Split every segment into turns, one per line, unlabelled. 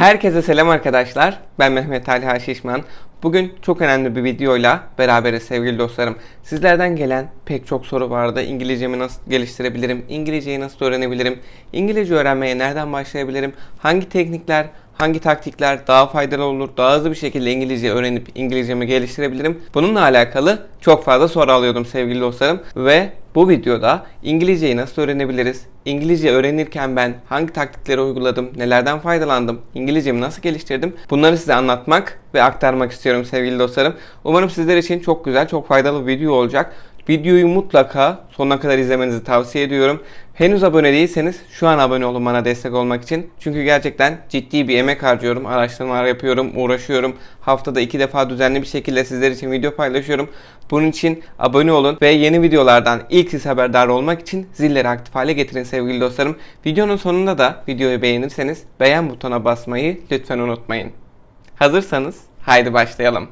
Herkese selam arkadaşlar. Ben Mehmet Ali Şişman. Bugün çok önemli bir videoyla beraberiz sevgili dostlarım. Sizlerden gelen pek çok soru vardı. İngilizcemi nasıl geliştirebilirim? İngilizceyi nasıl öğrenebilirim? İngilizce öğrenmeye nereden başlayabilirim? Hangi teknikler, hangi taktikler daha faydalı olur? Daha hızlı bir şekilde İngilizce öğrenip İngilizcemi geliştirebilirim? Bununla alakalı çok fazla soru alıyordum sevgili dostlarım. Ve bu videoda İngilizceyi nasıl öğrenebiliriz? İngilizce öğrenirken ben hangi taktikleri uyguladım? Nelerden faydalandım? İngilizcemi nasıl geliştirdim? Bunları size anlatmak ve aktarmak istiyorum sevgili dostlarım. Umarım sizler için çok güzel, çok faydalı bir video olacak. Videoyu mutlaka sonuna kadar izlemenizi tavsiye ediyorum. Henüz abone değilseniz şu an abone olun bana destek olmak için. Çünkü gerçekten ciddi bir emek harcıyorum. Araştırmalar yapıyorum, uğraşıyorum. Haftada iki defa düzenli bir şekilde sizler için video paylaşıyorum. Bunun için abone olun ve yeni videolardan ilk siz haberdar olmak için zilleri aktif hale getirin sevgili dostlarım. Videonun sonunda da videoyu beğenirseniz beğen butonuna basmayı lütfen unutmayın. Hazırsanız haydi başlayalım.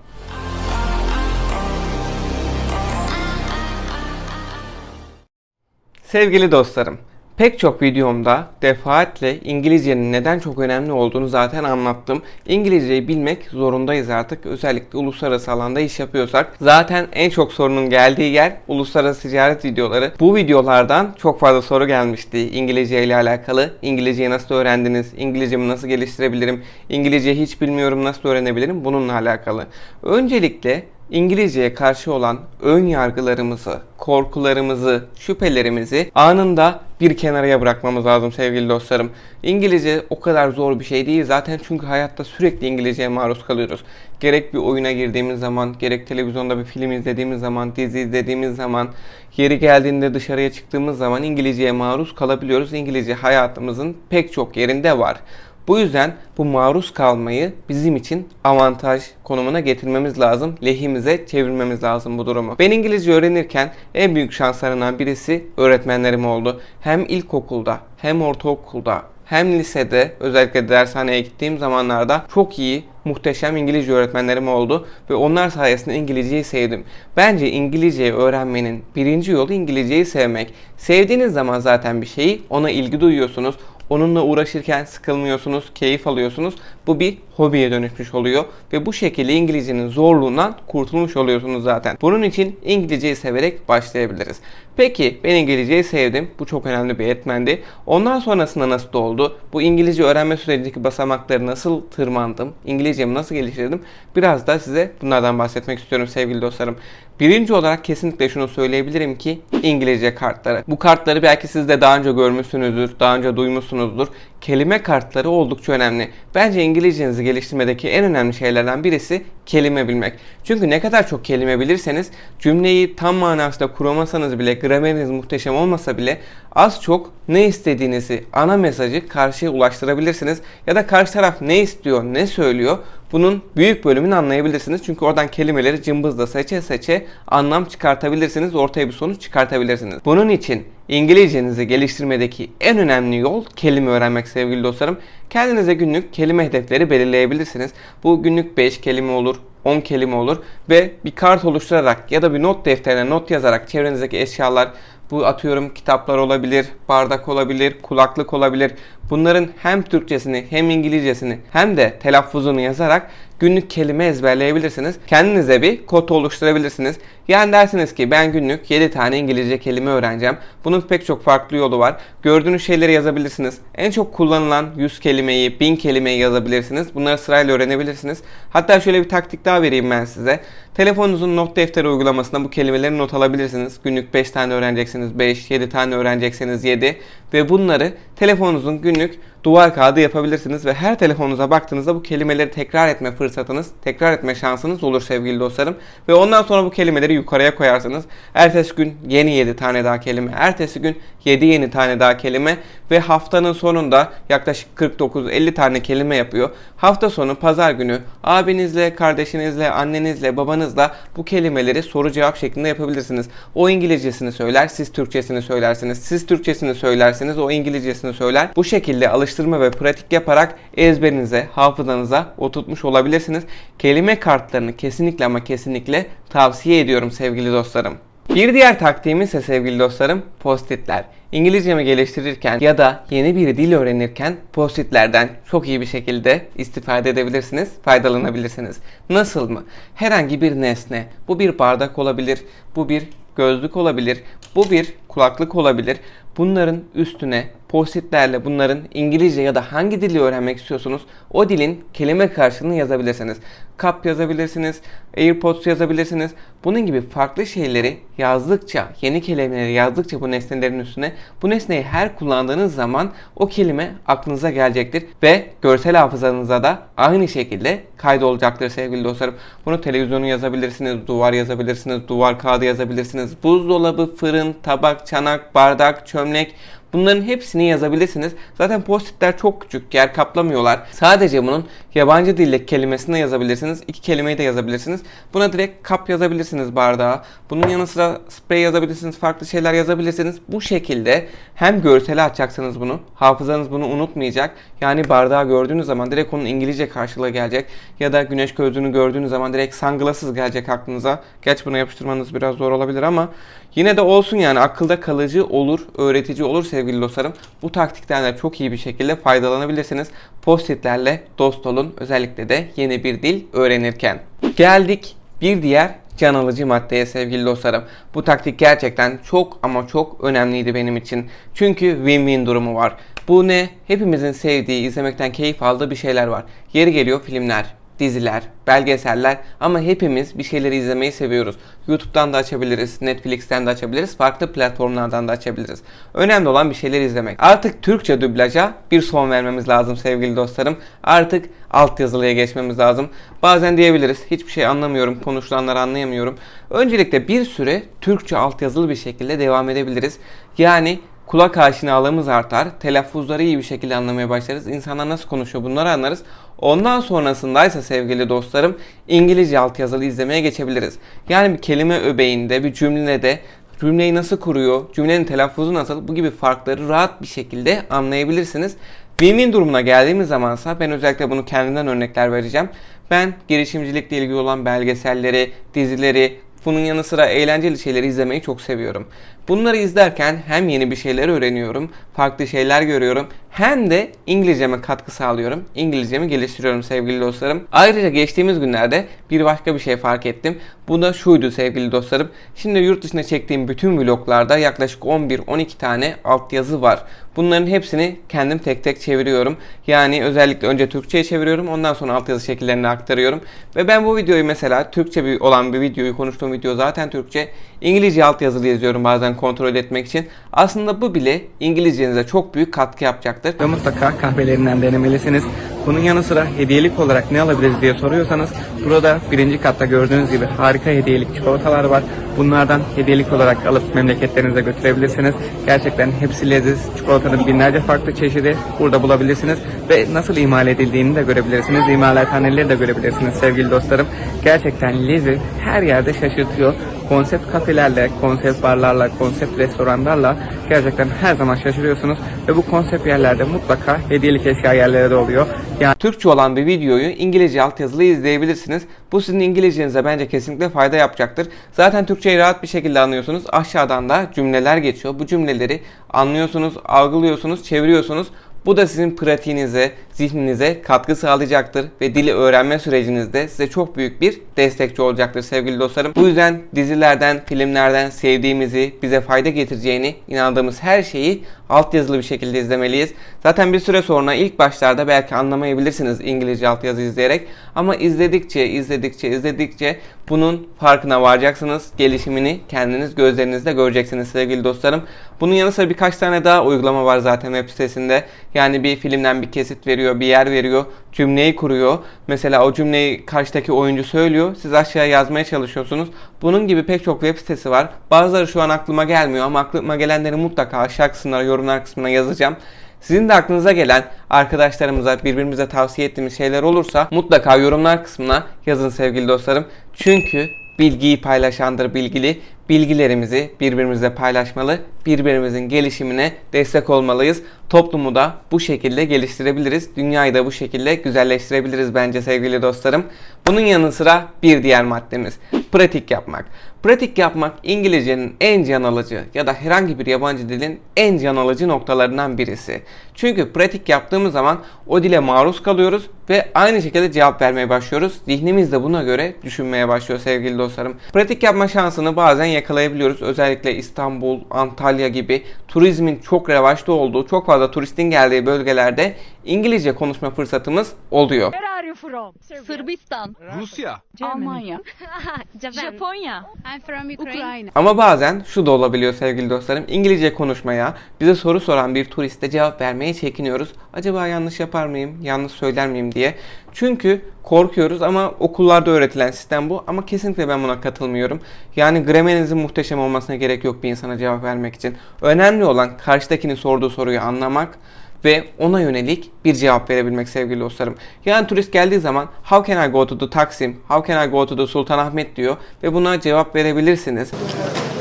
Sevgili dostlarım, pek çok videomda defaatle İngilizcenin neden çok önemli olduğunu zaten anlattım. İngilizceyi bilmek zorundayız artık. Özellikle uluslararası alanda iş yapıyorsak. Zaten en çok sorunun geldiği yer uluslararası ticaret videoları. Bu videolardan çok fazla soru gelmişti İngilizce ile alakalı. İngilizceyi nasıl öğrendiniz? İngilizcemi nasıl geliştirebilirim? İngilizceyi hiç bilmiyorum nasıl öğrenebilirim? Bununla alakalı. Öncelikle İngilizceye karşı olan ön yargılarımızı, korkularımızı, şüphelerimizi anında bir kenaraya bırakmamız lazım sevgili dostlarım. İngilizce o kadar zor bir şey değil zaten çünkü hayatta sürekli İngilizceye maruz kalıyoruz. Gerek bir oyuna girdiğimiz zaman, gerek televizyonda bir film izlediğimiz zaman, dizi izlediğimiz zaman, yeri geldiğinde dışarıya çıktığımız zaman İngilizceye maruz kalabiliyoruz. İngilizce hayatımızın pek çok yerinde var. Bu yüzden bu maruz kalmayı bizim için avantaj konumuna getirmemiz lazım. Lehimize çevirmemiz lazım bu durumu. Ben İngilizce öğrenirken en büyük şanslarından birisi öğretmenlerim oldu. Hem ilkokulda hem ortaokulda hem lisede özellikle dershaneye gittiğim zamanlarda çok iyi, muhteşem İngilizce öğretmenlerim oldu ve onlar sayesinde İngilizceyi sevdim. Bence İngilizceyi öğrenmenin birinci yolu İngilizceyi sevmek. Sevdiğiniz zaman zaten bir şeyi ona ilgi duyuyorsunuz. Onunla uğraşırken sıkılmıyorsunuz, keyif alıyorsunuz. Bu bir hobiye dönüşmüş oluyor ve bu şekilde İngilizcenin zorluğundan kurtulmuş oluyorsunuz zaten. Bunun için İngilizceyi severek başlayabiliriz. Peki ben İngilizceyi sevdim. Bu çok önemli bir etmendi. Ondan sonrasında nasıl oldu? Bu İngilizce öğrenme sürecindeki basamakları nasıl tırmandım? İngilizcemi nasıl geliştirdim? Biraz da size bunlardan bahsetmek istiyorum sevgili dostlarım. Birinci olarak kesinlikle şunu söyleyebilirim ki İngilizce kartları. Bu kartları belki siz de daha önce görmüşsünüzdür, daha önce duymuşsunuzdur. Kelime kartları oldukça önemli. Bence İngilizcenizi geliştirmedeki en önemli şeylerden birisi kelime bilmek. Çünkü ne kadar çok kelime bilirseniz cümleyi tam manasında kuramasanız bile, grameriniz muhteşem olmasa bile az çok ne istediğinizi, ana mesajı karşıya ulaştırabilirsiniz. Ya da karşı taraf ne istiyor, ne söylüyor bunun büyük bölümünü anlayabilirsiniz. Çünkü oradan kelimeleri cımbızla seçe seçe anlam çıkartabilirsiniz. Ortaya bir sonuç çıkartabilirsiniz. Bunun için İngilizcenizi geliştirmedeki en önemli yol kelime öğrenmek sevgili dostlarım. Kendinize günlük kelime hedefleri belirleyebilirsiniz. Bu günlük 5 kelime olur, 10 kelime olur ve bir kart oluşturarak ya da bir not defterine not yazarak çevrenizdeki eşyalar bu atıyorum kitaplar olabilir, bardak olabilir, kulaklık olabilir. Bunların hem Türkçesini hem İngilizcesini hem de telaffuzunu yazarak günlük kelime ezberleyebilirsiniz. Kendinize bir kod oluşturabilirsiniz. Yani dersiniz ki ben günlük 7 tane İngilizce kelime öğreneceğim. Bunun pek çok farklı yolu var. Gördüğünüz şeyleri yazabilirsiniz. En çok kullanılan 100 kelimeyi, 1000 kelimeyi yazabilirsiniz. Bunları sırayla öğrenebilirsiniz. Hatta şöyle bir taktik daha vereyim ben size. Telefonunuzun not defteri uygulamasında bu kelimeleri not alabilirsiniz. Günlük 5 tane öğreneceksiniz 5, 7 tane öğreneceksiniz 7 ve bunları telefonunuzun günlük Bugünlük duvar kağıdı yapabilirsiniz ve her telefonunuza baktığınızda bu kelimeleri tekrar etme fırsatınız, tekrar etme şansınız olur sevgili dostlarım. Ve ondan sonra bu kelimeleri yukarıya koyarsınız. Ertesi gün yeni 7 tane daha kelime, ertesi gün 7 yeni tane daha kelime ve haftanın sonunda yaklaşık 49-50 tane kelime yapıyor. Hafta sonu pazar günü abinizle, kardeşinizle, annenizle, babanızla bu kelimeleri soru cevap şeklinde yapabilirsiniz. O İngilizcesini söyler, siz Türkçesini söylersiniz. Siz Türkçesini söylerseniz o İngilizcesini söyler. Bu şekilde alıştırma ve pratik yaparak ezberinize, hafızanıza oturtmuş olabilirsiniz. Kelime kartlarını kesinlikle ama kesinlikle tavsiye ediyorum sevgili dostlarım. Bir diğer taktiğimiz ise sevgili dostlarım postitler. İngilizcemi geliştirirken ya da yeni bir dil öğrenirken postitlerden çok iyi bir şekilde istifade edebilirsiniz, faydalanabilirsiniz. Nasıl mı? Herhangi bir nesne, bu bir bardak olabilir, bu bir gözlük olabilir, bu bir kulaklık olabilir. Bunların üstüne postitlerle bunların İngilizce ya da hangi dili öğrenmek istiyorsunuz o dilin kelime karşılığını yazabilirsiniz. Cup yazabilirsiniz, AirPods yazabilirsiniz. Bunun gibi farklı şeyleri yazdıkça, yeni kelimeleri yazdıkça bu nesnelerin üstüne bu nesneyi her kullandığınız zaman o kelime aklınıza gelecektir ve görsel hafızanıza da aynı şekilde kaydolacaktır sevgili dostlarım. Bunu televizyonu yazabilirsiniz, duvar yazabilirsiniz, duvar kağıdı yazabilirsiniz, buzdolabı, fırın, tabak, çanak, bardak, çömlek Bunların hepsini yazabilirsiniz. Zaten postitler çok küçük, yer kaplamıyorlar. Sadece bunun yabancı dille kelimesini yazabilirsiniz. İki kelimeyi de yazabilirsiniz. Buna direkt kap yazabilirsiniz bardağa. Bunun yanı sıra sprey yazabilirsiniz, farklı şeyler yazabilirsiniz. Bu şekilde hem görseli açacaksınız bunu, hafızanız bunu unutmayacak. Yani bardağı gördüğünüz zaman direkt onun İngilizce karşılığı gelecek. Ya da güneş gözlüğünü gördüğünüz zaman direkt sunglasses gelecek aklınıza. Geç bunu yapıştırmanız biraz zor olabilir ama yine de olsun yani akılda kalıcı olur, öğretici olur sevgili dostlarım. Bu taktikten de çok iyi bir şekilde faydalanabilirsiniz. Postitlerle dost olun özellikle de yeni bir dil öğrenirken. Geldik bir diğer can alıcı maddeye sevgili dostlarım. Bu taktik gerçekten çok ama çok önemliydi benim için. Çünkü win-win durumu var. Bu ne? Hepimizin sevdiği, izlemekten keyif aldığı bir şeyler var. Yeri geliyor filmler, diziler, belgeseller ama hepimiz bir şeyleri izlemeyi seviyoruz. YouTube'dan da açabiliriz, Netflix'ten de açabiliriz, farklı platformlardan da açabiliriz. Önemli olan bir şeyler izlemek. Artık Türkçe dublaja bir son vermemiz lazım sevgili dostlarım. Artık altyazılıya geçmemiz lazım. Bazen diyebiliriz hiçbir şey anlamıyorum, konuşulanları anlayamıyorum. Öncelikle bir süre Türkçe altyazılı bir şekilde devam edebiliriz. Yani kulak aşinalığımız artar. Telaffuzları iyi bir şekilde anlamaya başlarız. İnsanlar nasıl konuşuyor bunları anlarız. Ondan sonrasındaysa sevgili dostlarım İngilizce altyazılı izlemeye geçebiliriz. Yani bir kelime öbeğinde, bir cümlede cümleyi nasıl kuruyor, cümlenin telaffuzu nasıl bu gibi farkları rahat bir şekilde anlayabilirsiniz. Win-win durumuna geldiğimiz zamansa ben özellikle bunu kendimden örnekler vereceğim. Ben girişimcilikle ilgili olan belgeselleri, dizileri, bunun yanı sıra eğlenceli şeyleri izlemeyi çok seviyorum. Bunları izlerken hem yeni bir şeyler öğreniyorum, farklı şeyler görüyorum hem de İngilizceme katkı sağlıyorum. İngilizcemi geliştiriyorum sevgili dostlarım. Ayrıca geçtiğimiz günlerde bir başka bir şey fark ettim. Bu da şuydu sevgili dostlarım. Şimdi yurt dışına çektiğim bütün vloglarda yaklaşık 11-12 tane altyazı var. Bunların hepsini kendim tek tek çeviriyorum. Yani özellikle önce Türkçe'ye çeviriyorum. Ondan sonra altyazı şekillerini aktarıyorum. Ve ben bu videoyu mesela Türkçe olan bir videoyu konuştuğum video zaten Türkçe. İngilizce altyazılı yazıyorum bazen kontrol etmek için. Aslında bu bile İngilizcenize çok büyük katkı yapacaktır. Ve mutlaka kahvelerinden denemelisiniz. Bunun yanı sıra hediyelik olarak ne alabiliriz diye soruyorsanız burada birinci katta gördüğünüz gibi harika hediyelik çikolatalar var. Bunlardan hediyelik olarak alıp memleketlerinize götürebilirsiniz. Gerçekten hepsi leziz. Çikolatanın binlerce farklı çeşidi burada bulabilirsiniz. Ve nasıl imal edildiğini de görebilirsiniz. İmalathaneleri de görebilirsiniz sevgili dostlarım. Gerçekten leziz her yerde şaşırtıyor konsept kafelerle, konsept barlarla, konsept restoranlarla gerçekten her zaman şaşırıyorsunuz ve bu konsept yerlerde mutlaka hediyelik eşya yerleri de oluyor. Yani Türkçe olan bir videoyu İngilizce altyazılı izleyebilirsiniz. Bu sizin İngilizcenize bence kesinlikle fayda yapacaktır. Zaten Türkçeyi rahat bir şekilde anlıyorsunuz. Aşağıdan da cümleler geçiyor. Bu cümleleri anlıyorsunuz, algılıyorsunuz, çeviriyorsunuz. Bu da sizin pratiğinize, zihninize katkı sağlayacaktır ve dili öğrenme sürecinizde size çok büyük bir destekçi olacaktır sevgili dostlarım. Bu yüzden dizilerden, filmlerden sevdiğimizi, bize fayda getireceğini inandığımız her şeyi altyazılı bir şekilde izlemeliyiz. Zaten bir süre sonra ilk başlarda belki anlamayabilirsiniz İngilizce altyazı izleyerek ama izledikçe, izledikçe, izledikçe bunun farkına varacaksınız. Gelişimini kendiniz gözlerinizle göreceksiniz sevgili dostlarım. Bunun yanı sıra birkaç tane daha uygulama var zaten web sitesinde. Yani bir filmden bir kesit veriyor, bir yer veriyor, cümleyi kuruyor. Mesela o cümleyi karşıdaki oyuncu söylüyor. Siz aşağıya yazmaya çalışıyorsunuz. Bunun gibi pek çok web sitesi var. Bazıları şu an aklıma gelmiyor ama aklıma gelenleri mutlaka aşağı kısımlara, yorumlar kısmına yazacağım. Sizin de aklınıza gelen arkadaşlarımıza birbirimize tavsiye ettiğimiz şeyler olursa mutlaka yorumlar kısmına yazın sevgili dostlarım. Çünkü bilgiyi paylaşandır bilgili. Bilgilerimizi birbirimizle paylaşmalı, birbirimizin gelişimine destek olmalıyız. Toplumu da bu şekilde geliştirebiliriz. Dünyayı da bu şekilde güzelleştirebiliriz bence sevgili dostlarım. Bunun yanı sıra bir diğer maddemiz. pratik yapmak. Pratik yapmak İngilizcenin en can alıcı ya da herhangi bir yabancı dilin en can alıcı noktalarından birisi. Çünkü pratik yaptığımız zaman o dile maruz kalıyoruz ve aynı şekilde cevap vermeye başlıyoruz. Zihnimiz de buna göre düşünmeye başlıyor sevgili dostlarım. Pratik yapma şansını bazen yakalayabiliyoruz. Özellikle İstanbul, Antalya gibi turizmin çok revaçta olduğu, çok fazla turistin geldiği bölgelerde İngilizce konuşma fırsatımız oluyor.
Where are you from?
Sırbistan,
Rusya.
Almanya. Japonya,
I'm from Ukraine.
Ukrayna.
Ama bazen şu da olabiliyor sevgili dostlarım. İngilizce konuşmaya, bize soru soran bir turiste cevap vermeye çekiniyoruz. Acaba yanlış yapar mıyım, yanlış söyler miyim diye. Çünkü korkuyoruz ama okullarda öğretilen sistem bu. Ama kesinlikle ben buna katılmıyorum. Yani gramerinizin muhteşem olmasına gerek yok bir insana cevap vermek için. Önemli olan karşıdakinin sorduğu soruyu anlamak ve ona yönelik bir cevap verebilmek sevgili dostlarım. Yani turist geldiği zaman how can I go to the Taksim, how can I go to the Sultanahmet diyor ve buna cevap verebilirsiniz.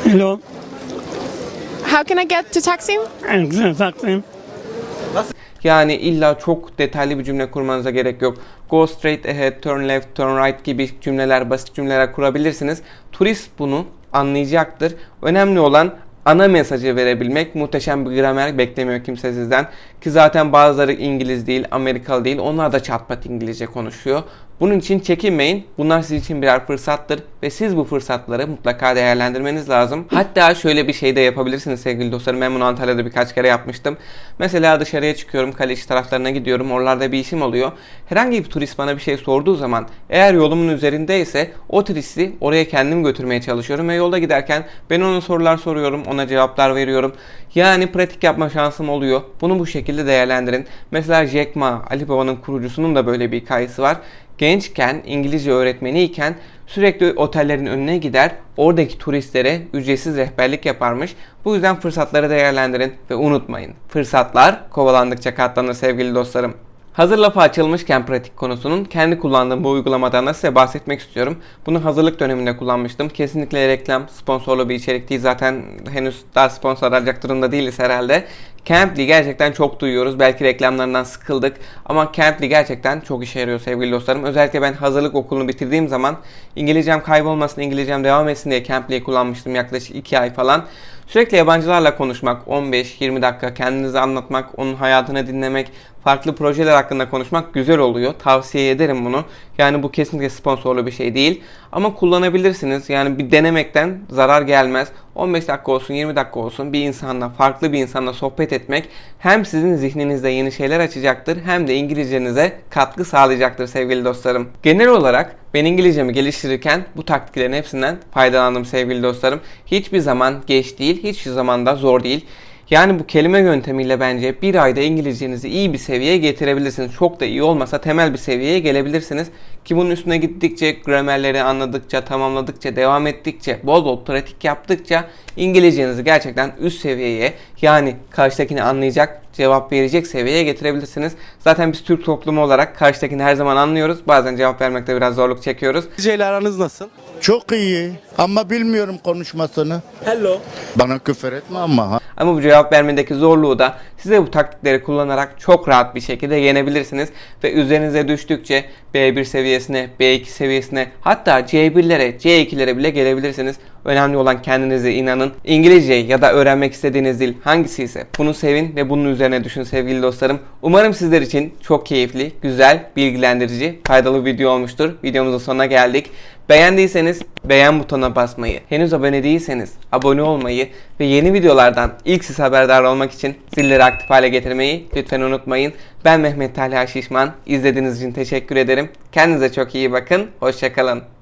Hello,
How can I get to Taksim?
Taksim.
Yani illa çok detaylı bir cümle kurmanıza gerek yok. Go straight ahead, turn left, turn right gibi cümleler, basit cümleler kurabilirsiniz. Turist bunu anlayacaktır. Önemli olan ana mesajı verebilmek. Muhteşem bir gramer beklemiyor kimse sizden. Ki zaten bazıları İngiliz değil, Amerikalı değil. Onlar da çatpat İngilizce konuşuyor. Bunun için çekinmeyin. Bunlar sizin için birer fırsattır ve siz bu fırsatları mutlaka değerlendirmeniz lazım. Hatta şöyle bir şey de yapabilirsiniz sevgili dostlarım. Ben bunu Antalya'da birkaç kere yapmıştım. Mesela dışarıya çıkıyorum, Kaleş taraflarına gidiyorum. Oralarda bir işim oluyor. Herhangi bir turist bana bir şey sorduğu zaman eğer yolumun üzerindeyse o turisti oraya kendim götürmeye çalışıyorum ve yolda giderken ben ona sorular soruyorum, ona cevaplar veriyorum. Yani pratik yapma şansım oluyor. Bunu bu şekilde değerlendirin. Mesela Jack Ma, Alibaba'nın kurucusunun da böyle bir hikayesi var gençken İngilizce öğretmeniyken sürekli otellerin önüne gider, oradaki turistlere ücretsiz rehberlik yaparmış. Bu yüzden fırsatları değerlendirin ve unutmayın. Fırsatlar kovalandıkça katlanır sevgili dostlarım. Hazır lafı açılmışken pratik konusunun kendi kullandığım bu uygulamadan da size bahsetmek istiyorum. Bunu hazırlık döneminde kullanmıştım. Kesinlikle reklam, sponsorlu bir içerik değil. Zaten henüz daha sponsor alacak durumda değiliz herhalde. Camply gerçekten çok duyuyoruz. Belki reklamlarından sıkıldık. Ama Camply gerçekten çok işe yarıyor sevgili dostlarım. Özellikle ben hazırlık okulunu bitirdiğim zaman İngilizcem kaybolmasın, İngilizcem devam etsin diye Camply'yi kullanmıştım yaklaşık 2 ay falan. Sürekli yabancılarla konuşmak, 15-20 dakika kendinizi anlatmak, onun hayatını dinlemek, farklı projeler hakkında konuşmak güzel oluyor. Tavsiye ederim bunu. Yani bu kesinlikle sponsorlu bir şey değil. Ama kullanabilirsiniz. Yani bir denemekten zarar gelmez. 15 dakika olsun, 20 dakika olsun bir insanla, farklı bir insanla sohbet etmek hem sizin zihninizde yeni şeyler açacaktır hem de İngilizcenize katkı sağlayacaktır sevgili dostlarım. Genel olarak ben İngilizcemi geliştirirken bu taktiklerin hepsinden faydalandım sevgili dostlarım. Hiçbir zaman geç değil, hiçbir zaman da zor değil. Yani bu kelime yöntemiyle bence bir ayda İngilizcenizi iyi bir seviyeye getirebilirsiniz. Çok da iyi olmasa temel bir seviyeye gelebilirsiniz. Ki bunun üstüne gittikçe, gramerleri anladıkça, tamamladıkça, devam ettikçe, bol bol pratik yaptıkça İngilizcenizi gerçekten üst seviyeye yani karşıdakini anlayacak, cevap verecek seviyeye getirebilirsiniz. Zaten biz Türk toplumu olarak karşıdakini her zaman anlıyoruz. Bazen cevap vermekte biraz zorluk çekiyoruz.
İngilizce ile aranız nasıl?
Çok iyi ama bilmiyorum konuşmasını.
Hello.
Bana küfür etme ama. ha.
Ama bu cevap vermedeki zorluğu da size bu taktikleri kullanarak çok rahat bir şekilde yenebilirsiniz. Ve üzerinize düştükçe B1 seviyesine, B2 seviyesine hatta C1'lere, C2'lere bile gelebilirsiniz. Önemli olan kendinize inanın. İngilizce ya da öğrenmek istediğiniz dil hangisi ise bunu sevin ve bunun üzerine düşün sevgili dostlarım. Umarım sizler için çok keyifli, güzel, bilgilendirici, faydalı bir video olmuştur. Videomuzun sonuna geldik. Beğendiyseniz beğen butonuna basmayı, henüz abone değilseniz abone olmayı ve yeni videolardan ilk siz haberdar olmak için zilleri aktif hale getirmeyi lütfen unutmayın. Ben Mehmet Talha Şişman. İzlediğiniz için teşekkür ederim. Kendinize çok iyi bakın. Hoşçakalın.